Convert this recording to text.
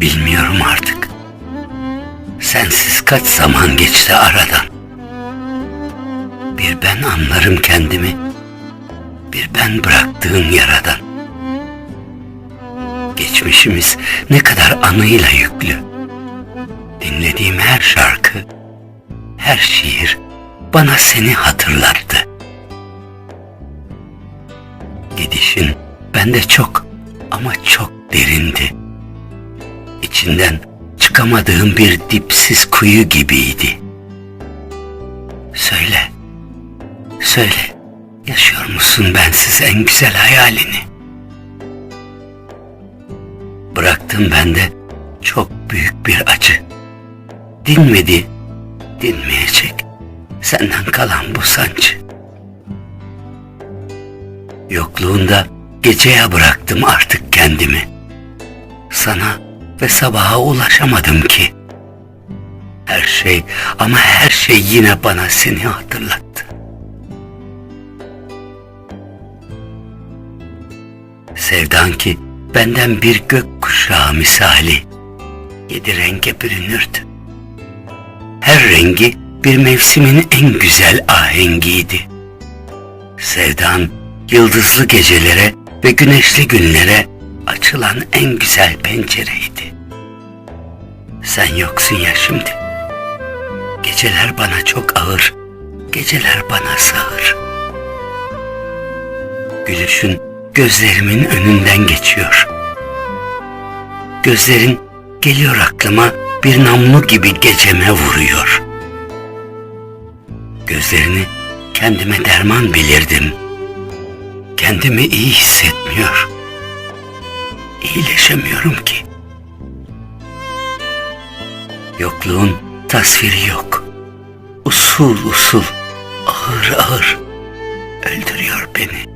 bilmiyorum artık. Sensiz kaç zaman geçti aradan. Bir ben anlarım kendimi, bir ben bıraktığın yaradan. Geçmişimiz ne kadar anıyla yüklü. Dinlediğim her şarkı, her şiir bana seni hatırlattı. Gidişin bende çok ama çok derindi. İçinden çıkamadığım bir dipsiz kuyu gibiydi. Söyle, söyle, yaşıyor musun bensiz en güzel hayalini? Bıraktın bende çok büyük bir acı. Dinmedi, dinmeyecek senden kalan bu sancı. Yokluğunda geceye bıraktım artık kendimi. Sana ve sabaha ulaşamadım ki. Her şey ama her şey yine bana seni hatırlattı. Sevdan ki benden bir gök kuşağı misali yedi renge bürünürdü. Her rengi bir mevsimin en güzel ahengiydi. Sevdan yıldızlı gecelere ve güneşli günlere açılan en güzel pencereydi. Sen yoksun ya şimdi. Geceler bana çok ağır, geceler bana sağır. Gülüşün gözlerimin önünden geçiyor. Gözlerin geliyor aklıma bir namlu gibi geceme vuruyor. Gözlerini kendime derman bilirdim. Kendimi iyi hissetmiyor. İyileşemiyorum ki. Yokluğun tasviri yok. Usul usul, ağır ağır öldürüyor beni.